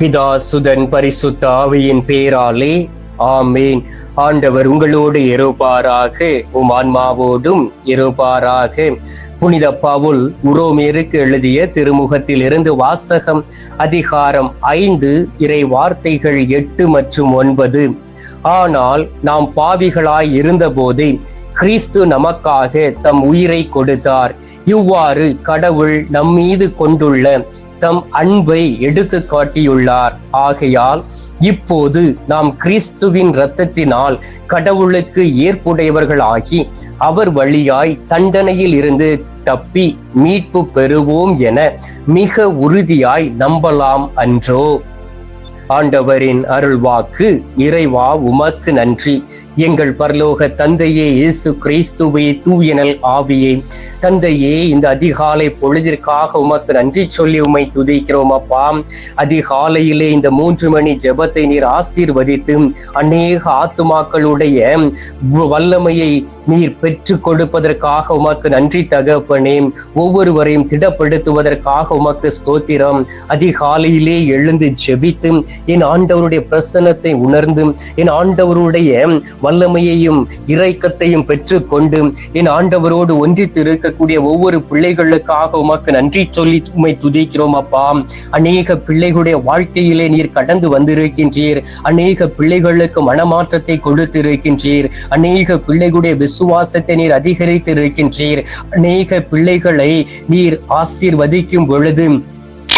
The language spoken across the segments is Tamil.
பிதா சுதன் பரிசுத்த ஆவியின் பேராலே ஆமேன். ஆண்டவர் உங்களோடு இருப்பாராக உம் ஆன்மாவோடும் இருப்பாராக. புனித பவுல் உரோமேருக்கு எழுதிய திருமுகத்தில் இருந்து வாசகம் அதிகாரம் ஐந்து இறை வார்த்தைகள் எட்டு மற்றும் ஒன்பது. ஆனால் நாம் பாவிகளாய் இருந்தபோதே கிறிஸ்து நமக்காக தம் உயிரை கொடுத்தார். இவ்வாறு கடவுள் நம் மீது கொண்டுள்ள தம் அன்பை எடுத்து காட்டியுள்ளார். ஆகையால் இப்போது நாம் கிறிஸ்துவின் இரத்தத்தினால் கடவுளுக்கு ஏற்புடையவர்களாகி அவர் வழியாய் தண்டனையில் இருந்து தப்பி மீட்பு பெறுவோம் என மிக உறுதியாய் நம்பலாம் அன்றோ. ஆண்டவரின் அருள்வாக்கு இறைவா உமக்கு நன்றி. எங்கள் பரலோக தந்தையே இயேசு கிறிஸ்துவே தூயனல் ஆவியே. தந்தையே இந்த அதிகாலை பொழுதிற்காக உமக்கு நன்றி சொல்லி உமை துதிக்கிறோம் அப்பா. அதிகாலையிலே இந்த மூன்று மணி ஜெபத்தை நீர் ஆசீர்வதித்து அநேக ஆத்துமாக்களுடைய வல்லமையை நீர் பெற்று கொடுப்பதற்காக உமக்கு நன்றி தகப்பனே. ஒவ்வொருவரையும் திடப்படுத்துவதற்காக உமக்கு ஸ்தோத்திரம். அதிகாலையிலே எழுந்து ஜெபித்து என் ஆண்டவருடைய பிரசன்னத்தை உணர்ந்து என் ஆண்டவருடைய வல்லமையையும் இறைக்கத்தையும் பெற்று கொண்டு என் ஆண்டவரோடு ஒன்றித்து இருக்கக்கூடிய ஒவ்வொரு பிள்ளைகளுக்காக உமக்கு நன்றி சொல்லி உண்மை துதிக்கிறோம் அப்பா. அநேக பிள்ளைகளுடைய வாழ்க்கையிலே நீர் கடந்து வந்திருக்கின்றீர். அநேக பிள்ளைகளுக்கு மனமாற்றத்தை கொடுத்திருக்கின்றீர். அநேக பிள்ளைகளுடைய விசுவாசத்தை நீர் அதிகரித்து இருக்கின்றீர் அநேக பிள்ளைகளை நீர் ஆசீர்வதிக்கும் பொழுது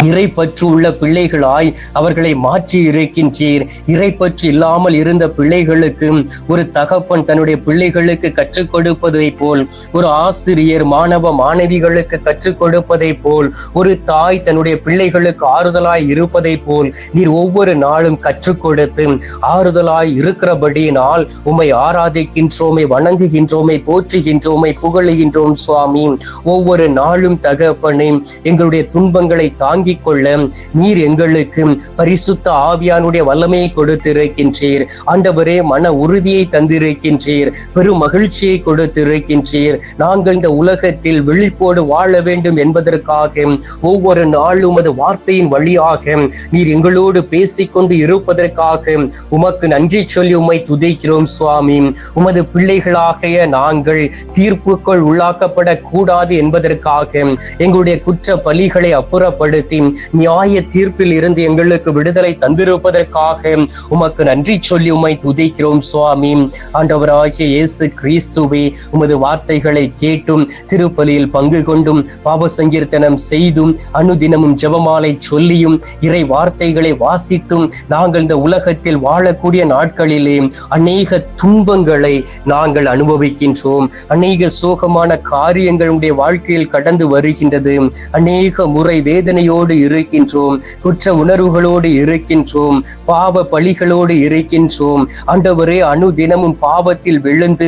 இறை பற்று உள்ள பிள்ளைகளாய் அவர்களை மாற்றி இருக்கின்றீர். இறை பற்று இல்லாமல் இருந்த பிள்ளைகளுக்கு ஒரு தகப்பன் தன்னுடைய பிள்ளைகளுக்கு கற்றுக் கொடுப்பதை போல் ஒரு ஆசிரியர் மாணவ மாணவிகளுக்கு கற்றுக் கொடுப்பதை போல் ஒரு தாய் தன்னுடைய பிள்ளைகளுக்கு ஆறுதலாய் இருப்பதை போல் நீர் ஒவ்வொரு நாளும் கற்றுக் கொடுத்து ஆறுதலாய் இருக்கிறபடியினால் உம்மை ஆராதிக்கின்றோமே வணங்குகின்றோமே போற்றுகின்றோமே புகழுகின்றோம் சுவாமி. ஒவ்வொரு நாளும் தகப்பனே எங்களுடைய துன்பங்களை தாங்கி தாங்கிக் கொள்ள நீர் எங்களுக்கு பரிசுத்த ஆவியானுடைய வல்லமையை கொடுத்திருக்கின்றீர். ஆண்டவரே மன உறுதியை தந்திருக்கின்றீர். பெரும் மகிழ்ச்சியை கொடுத்திருக்கின்றீர். நாங்கள் இந்த உலகத்தில் விழிப்போடு வாழ வேண்டும் என்பதற்காக ஒவ்வொரு நாளும் அது வார்த்தையின் வழியாக நீர் எங்களோடு பேசிக்கொண்டு இருப்பதற்காக உமக்கு நன்றி சொல்லி உம்மை துதிக்கிறோம் சுவாமி. உமது பிள்ளைகளாகிய நாங்கள் தீர்ப்புக்குள் உள்ளாக்கப்படக் கூடாது என்பதற்காக எங்களுடைய குற்ற பலிகளை அப்புறப்படுத்தி நியாய தீர்ப்பில் இருந்து எங்களுக்கு விடுதலை தந்திருப்பதற்காக உமக்கு நன்றி சொல்லி உமை துதிக்கிறோம் சுவாமி. ஆண்டவராகிய இயேசு கிறிஸ்துவே உமது வார்த்தைகளை கேட்டும் திருப்பலியில் பங்கு கொண்டும் பாப சங்கீர்த்தனம் செய்தும் அனுதினமும் ஜபமாலை சொல்லியும் இறை வார்த்தைகளை வாசித்தும் நாங்கள் இந்த உலகத்தில் வாழக்கூடிய நாட்களிலே அநேக துன்பங்களை நாங்கள் அனுபவிக்கின்றோம். அநேக சோகமான காரியங்களுடைய வாழ்க்கையில் கடந்து வருகின்றது. அநேக முறை வேதனையோடு இருக்கின்றோம் குற்ற உணர்வுகளோடு இருக்கின்றோம் பாவ பழிகளோடு இருக்கின்றோம். ஆண்டவரே அணுதினமும் பாவத்தில் விழுந்து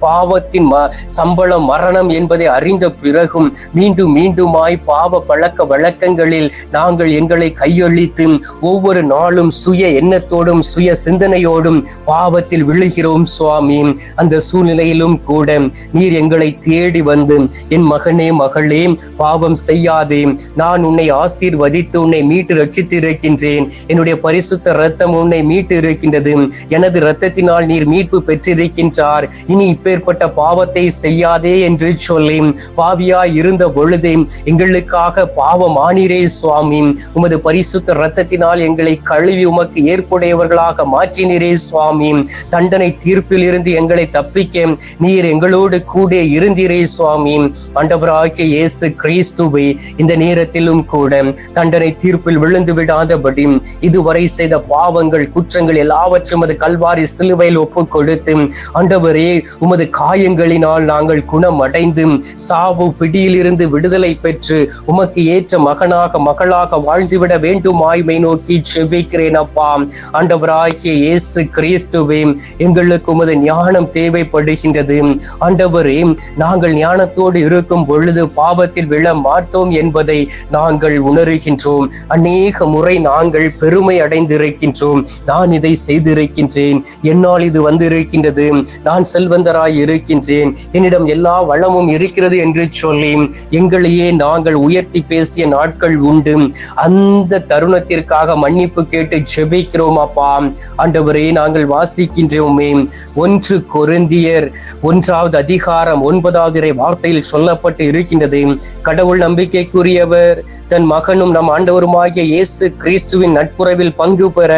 பாவத்தின் சம்பளம் மரணம் என்பதை அறிந்த பிறகும் மீண்டும் மீண்டுமாய் பாவ பழக்க வழக்கங்களில் நாங்கள் எங்களை கையளித்து ஒவ்வொரு நாளும் சுய எண்ணத்தோடும் சுய சிந்தனையோடும் பாவத்தில் விழுகிறோம் சுவாமி. அந்த சூழ்நிலையிலும் கூட நீர் எங்களை தேடி வந்து என் மகனே மகளே பாவம் செய்யாதே. நான் உன்னை ஆசீர் ஆசீர்வதித்து உன்னை மீட்டு ரட்சித்து இருக்கின்றேன் என்னுடைய பரிசுத்த ரத்தம் உன்னை மீட்டு இருக்கின்றது. எனது ரத்தத்தினால் நீர் மீட்பு பெற்றிருக்கின்றார். இனி இப்பேற்பட்ட பாவத்தை செய்யாதே என்று சொல்லி பாவியாய் இருந்த பொழுதே எங்களுக்காக பாவம் ஆனீரே சுவாமி. உமது பரிசுத்த ரத்தத்தினால் எங்களை கழுவி உமக்கு ஏற்புடையவர்களாக மாற்றினீரே சுவாமி. தண்டனை தீர்ப்பில் இருந்து எங்களை தப்பிக்க நீர் எங்களோடு கூட இருந்தீரே சுவாமி. ஆண்டவராகிய இயேசு கிறிஸ்துவை இந்த நேரத்திலும் கூட தண்டனை தீர்ப்பில் விழுந்து விடாதபடி இதுவரை செய்த பாவங்கள் குற்றங்கள் எல்லாவற்றும் அது கல்வாரி சிலுவையில் ஒப்பு கொடுத்து ஆண்டவரே உமது காயங்களினால் நாங்கள் குணமடைந்து சாவு பிடியிலிருந்து விடுதலை பெற்று உமக்கு ஏற்ற மகனாக மகளாக வாழ்ந்துவிட வேண்டும் ஆய்மை நோக்கி செபிக்கிறேன் அப்பா. ஆண்டவராகிய இயேசு கிறிஸ்துவே எங்களுக்கு உமது ஞானம் தேவைப்படுகின்றது. ஆண்டவரே நாங்கள் ஞானத்தோடு இருக்கும் பொழுது பாவத்தில் விழ மாட்டோம் என்பதை நாங்கள் உணர் உணர்கின்றோம். அநேக முறை நாங்கள் பெருமை அடைந்திருக்கின்றோம். நான் இதை செய்திருக்கின்றேன். என்னால் இது வந்திருக்கின்றது. நான் செல்வந்தராய் இருக்கின்றேன். என்னிடம் எல்லா வளமும் இருக்கிறது என்று சொல்லி எங்களையே நாங்கள் உயர்த்தி பேசிய நாட்கள் உண்டு. அந்த தருணத்திற்காக மன்னிப்பு கேட்டு ஜெபிக்கிறோம் அப்பா. ஆண்டவரே நாங்கள் வாசிக்கின்றோமே. ஒன்று கொருந்தியர் ஒன்றாவது அதிகாரம் ஒன்பதாவது வார்த்தையில் சொல்லப்பட்டு இருக்கின்றது. கடவுள் நம்பிக்கைக்குரியவர் தன் மகன் மகனும் நம் ஆண்டவருமாகிய இயேசு கிறிஸ்துவின் நட்புறவில் பங்கு பெற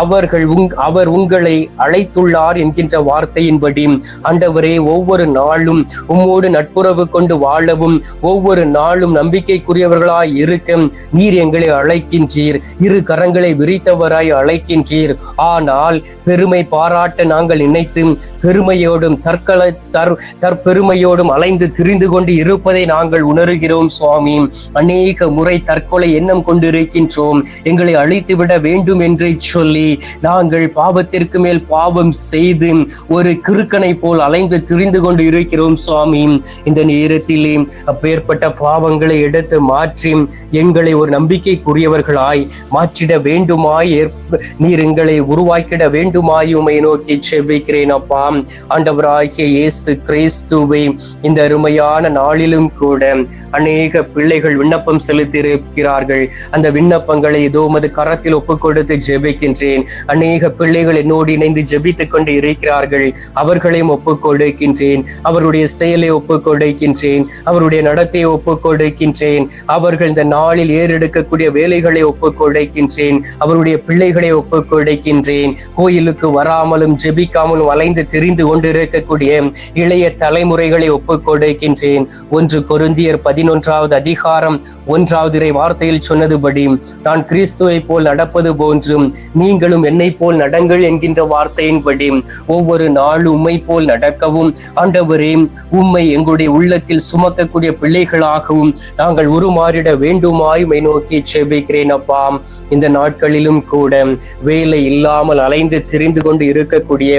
அவர்கள் உங் அவர் உங்களை அழைத்துள்ளார் என்கின்ற வார்த்தையின்படி. ஆண்டவரே ஒவ்வொரு நாளும் உம்மோடு நட்புறவு கொண்டு வாழவும் ஒவ்வொரு நாளும் நம்பிக்கைக்குரியவர்களாய் இருக்க நீர் எங்களை அழைக்கின்றீர். இரு கரங்களை விரித்தவராய் அழைக்கின்றீர். ஆனால் பெருமை பாராட்ட நாங்கள் நினைத்து பெருமையோடும் தற்கொலை தற் தற்பெருமையோடும் அலைந்து திரிந்து கொண்டு இருப்பதை நாங்கள் உணர்கிறோம் சுவாமி. அநேக முறை தற்க தற்கொலை எண்ணம் கொண்டிருக்கின்றோம். எங்களை அழித்துவிட வேண்டும் என்று சொல்லி நாங்கள் பாவத்திற்கு மேல் பாவம் செய்து ஒரு கிறுக்கனை போல் அலைந்து திரிந்து கொண்டு இருக்கிறோம் சுவாமி. இந்த நேரத்திலே அப்பேற்பட்ட பாவங்களை எடுத்து மாற்றி எங்களை ஒரு நம்பிக்கைக்குரியவர்களாய் மாற்றிட வேண்டுமாய் ஏற்ப- நீர் எங்களை உருவாக்கிட வேண்டுமாய் உமை நோக்கி செபிக்கிறேன் அப்பா. ஆண்டவராகிய இயேசு கிறிஸ்துவை இந்த அருமையான நாளிலும் கூட அநேக பிள்ளைகள் விண்ணப்பம் செலுத்தியிருக்கிறார்கள் அந்த விண்ணப்பங்களை இதோ உமது கரத்தில் ஒப்புக் கொடுத்து ஜெபிக்கின்றேன். அநேக பிள்ளைகள் என்னோடு இணைந்து ஜெபித்துக் கொண்டு இருக்கிறார்கள். அவர்களையும் ஒப்புக் கொடுக்கின்றேன் அவருடைய செயலை ஒப்புக் கொடுக்கின்றேன் அவருடைய நடத்தையை ஒப்புக் கொடுக்கின்றேன் அவர்கள் இந்த நாளில் ஏறெடுக்கக்கூடிய வேலைகளை ஒப்புக் கொடுக்கின்றேன் அவருடைய பிள்ளைகளை ஒப்புக் கொடுக்கின்றேன் கோயிலுக்கு வராமலும் ஜெபிக்காமலும் அலைந்து திரிந்து கொண்டிருக்கக்கூடிய இளைய தலைமுறைகளை ஒப்புக் கொடுக்கின்றேன் ஒன்று கொருந்தியர் பதினொன்றாவது அதிகாரம் ஒன்றாவது இறை வார்த்தையில் சொன்னதுபடி நான் கிறிஸ்துவை போல் நடப்பது போன்றும் நீங்களும் என்னை போல் நடங்கள் என்கின்ற வார்த்தையின்படி ஒவ்வொரு நாளும் உம்மை போல் நடக்கவும் ஆண்டவரே உம்மை எங்களுடைய உள்ளத்தில் சுமக்கக்கூடிய பிள்ளைகளாகவும் நாங்கள் உருமாறிட வேண்டுமாய் மை நோக்கி செபிக்கிறேன் அப்பா. இந்த நாட்களிலும் கூட வேலை இல்லாமல் அலைந்து திரிந்து கொண்டு இருக்கக்கூடிய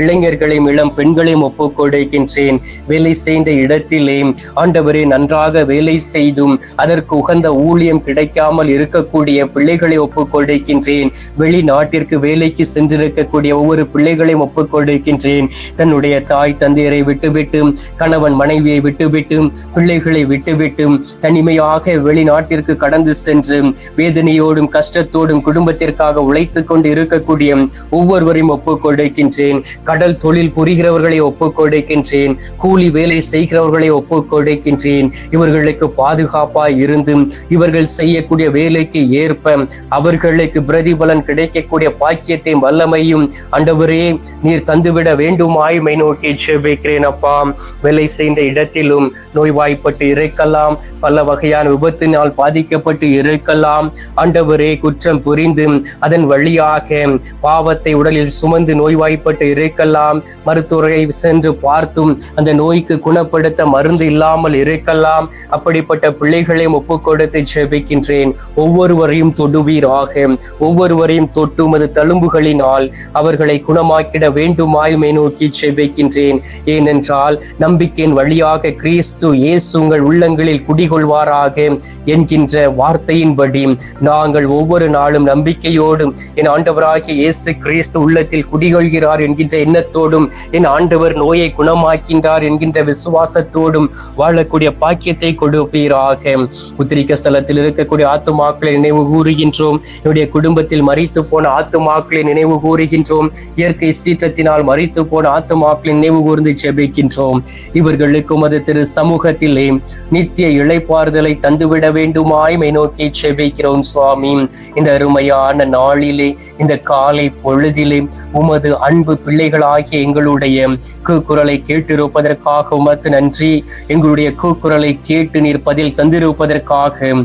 இளைஞர்களையும் இளம் பெண்களையும் ஒப்புக்கொடுக்கின்றேன் வேலை செய்த இடத்திலே ஆண்டவரே நன்றாக வேலை செய்தும் அதற்கு உகந்த ஊழியம் கிடைக்காமல் இருக்கக்கூடிய பிள்ளைகளை ஒப்புக்கொடுக்கின்றேன். வெளிநாட்டிற்கு வேலைக்கு சென்றிருக்கக்கூடிய ஒவ்வொரு பிள்ளைகளையும் ஒப்புக்கொடுக்கின்றேன். தன்னுடைய தாய் தந்தையரை விட்டுவிட்டு கணவன் மனைவியை விட்டுவிட்டு பிள்ளைகளை விட்டுவிட்டு தனிமையாக வெளிநாட்டிற்கு கடந்து சென்று வேதனையோடும் கஷ்டத்தோடும் குடும்பத்திற்காக உழைத்துக் கொண்டு இருக்கக்கூடிய ஒவ்வொருவரையும் ஒப்புக்கொடுக்கின்றேன். கடல் தொழில் புரிகிறவர்களை ஒப்புக்கொடுக்கின்றேன். கூலி வேலை செய்கிறவர்களை ஒப்புக்கொடுக்கின்றேன். இவர்களுக்கு பாதுகாப்பாய் இருந்தும் இவர்கள் செய்யக்கூடிய வேலைக்கு ஏற்ப அவர்களுக்கு பிரதிபலன் கிடைக்கக்கூடிய பாக்கியத்தையும் வல்லமையும் அண்டவரே நீர் தந்துவிட வேண்டும் ஆய்மை நோக்கி செபிக்கிறேன் அப்பா. வேலை செய்த இடத்திலும் நோய்வாய்ப்பட்டு இருக்கலாம். பல வகையான விபத்தினால் பாதிக்கப்பட்டு இருக்கலாம். ஆண்டவரே குற்றம் புரிந்து அதன் வழியாக பாவத்தை உடலில் சுமந்து நோய்வாய்ப்பட்டு இருக்கலாம். மருத்துவரை சென்று பார்த்தும் அந்த நோய்க்கு குணப்படுத்த மருந்து இல்லாமல் இருக்கலாம். அப்படிப்பட்ட பிள்ளைகளையும் ஒப்பு கொடுத்து ஜெபிக்கின்றேன் ஒவ்வொருவரையும் தொடுவீராக. ஒவ்வொருவரையும் தொட்டு உமது தழும்புகளினால் அவர்களை குணமாக்கிட வேண்டுமாயுமே நோக்கி ஜெபிக்கின்றேன் ஏனென்றால் நம்பிக்கையின் வழியாக கிறிஸ்து இயேசு உங்கள் உள்ளங்களில் குடிகொள்வாராக என்கின்ற வார்த்தையின்படி நாங்கள் ஒவ்வொரு நாளும் நம்பிக்கையோடும் என் ஆண்டவராகிய இயேசு கிறிஸ்து உள்ளத்தில் குடிகொள்கிறார் என்கின்ற எண்ணத்தோடும் என் ஆண்டவர் நோயை குணமாக்கின்றார் என்கின்ற விசுவாசத்தோடும் வாழக்கூடிய பாக்கியத்தை கொடுப்பீராக. உத்திரிக்க ஸ்தலத்தில் உலகத்தில் இருக்கக்கூடிய ஆத்துமாக்களை நினைவு கூறுகின்றோம். என்னுடைய குடும்பத்தில் மறித்து போன ஆத்துமாக்களை நினைவு கூறுகின்றோம். இயற்கை சீற்றத்தினால் மறித்து போன ஆத்துமாக்களை நினைவு கூர்ந்து செபிக்கின்றோம் இவர்களுக்கு உமது திரு சமூகத்திலே நித்திய இழைப்பாறுதலை தந்துவிட வேண்டுமாய் நோக்கி செபிக்கிறோம் சுவாமி. இந்த அருமையான நாளிலே இந்த காலை பொழுதிலே உமது அன்பு பிள்ளைகளாகிய எங்களுடைய கூக்குரலை கேட்டிருப்பதற்காக உமக்கு நன்றி. எங்களுடைய கூக்குரலை கேட்டு நீர் பதில் தந்திருப்பதற்காக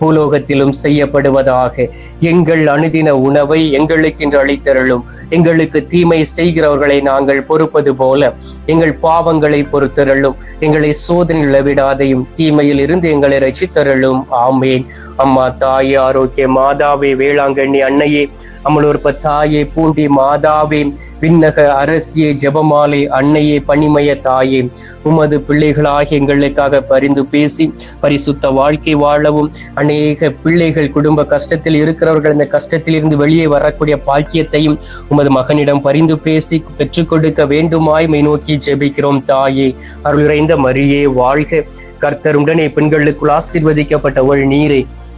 பூலோகத்திலும் செய்யப்படுவதாக எங்கள் அனுதின உணவை எங்களுக்கு என்று அளித்தருளும். எங்களுக்கு தீமை செய்கிறவர்களை நாங்கள் பொறுப்பது போல எங்கள் பாவங்களை பொறுத்தருளும். எங்களை சோதனையில் விடாதையும் தீமையில் இருந்து எங்களை ரசித்தருளும் ஆமேன். அம்மா தாயே ஆரோக்கிய மாதாவே வேளாங்கண்ணி அன்னையே ஒரு தாயே பூண்டி மாதாவே விண்ணக அரசியே ஜெபமாலை அன்னையே பணிமய தாயே. உமது பிள்ளைகளாக எங்களுக்காக பரிந்து பேசி பரிசுத்த வாழ்க்கை வாழவும். அநேக பிள்ளைகள் குடும்ப கஷ்டத்தில் இருக்கிறவர்கள் இந்த கஷ்டத்திலிருந்து வெளியே வரக்கூடிய பாக்கியத்தையும் உமது மகனிடம் பரிந்து பேசி பெற்றுக் கொடுக்க வேண்டுமாய் மை நோக்கி ஜெபிக்கிறோம் தாயே. அருளுரைந்த மரியே வாழ்க. கர்த்தர் உடனே பெண்களுக்குள் ஆசீர்வதிக்கப்பட்டவள் நீரை.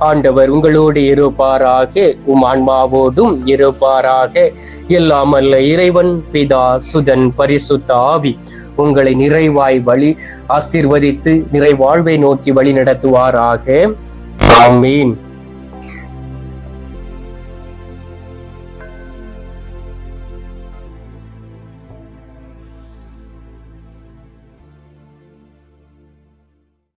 ஆண்டவர் உங்களோடு இருப்பாராக உம் ஆன்மாவோடும் இருப்பாராக. எல்லாம் அல்ல இறைவன் பிதா சுதன் பரிசுத்த ஆவி உங்களை நிறைவாய் வழி ஆசீர்வதித்து நிறைவாழ்வை நோக்கி வழி நடத்துவாராக. ஆமீன்.